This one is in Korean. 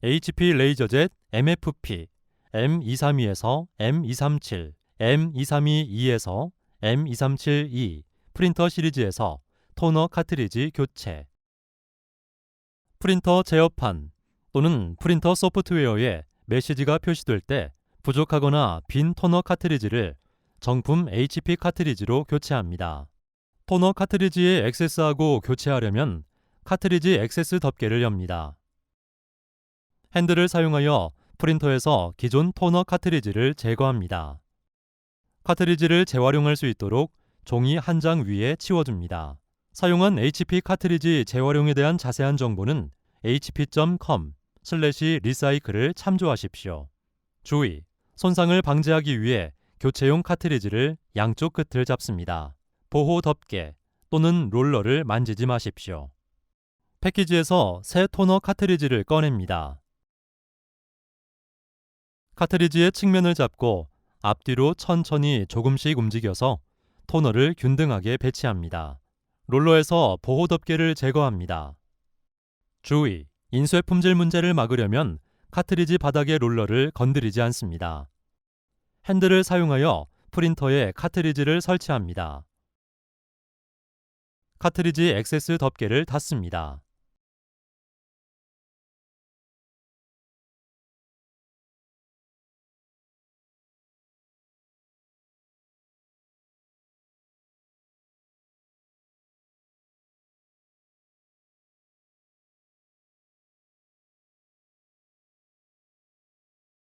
HP 레이저젯 MFP M232에서 M237, M2322에서 M2372 프린터 시리즈에서 토너 카트리지 교체 프린터 제어판 또는 프린터 소프트웨어에 메시지가 표시될 때 부족하거나 빈 토너 카트리지를 정품 HP 카트리지로 교체합니다. 토너 카트리지에 액세스하고 교체하려면 카트리지 액세스 덮개를 엽니다. 핸들을 사용하여 프린터에서 기존 토너 카트리지를 제거합니다. 카트리지를 재활용할 수 있도록 종이 한 장 위에 치워줍니다. 사용한 HP 카트리지 재활용에 대한 자세한 정보는 hp.com 슬래시 리사이클을 참조하십시오. 주의! 손상을 방지하기 위해 교체용 카트리지를 양쪽 끝을 잡습니다. 보호 덮개 또는 롤러를 만지지 마십시오. 패키지에서 새 토너 카트리지를 꺼냅니다. 카트리지의 측면을 잡고 앞뒤로 천천히 조금씩 움직여서 토너를 균등하게 배치합니다. 롤러에서 보호 덮개를 제거합니다. 주의! 인쇄 품질 문제를 막으려면 카트리지 바닥의 롤러를 건드리지 않습니다. 핸들을 사용하여 프린터에 카트리지를 설치합니다. 카트리지 액세스 덮개를 닫습니다.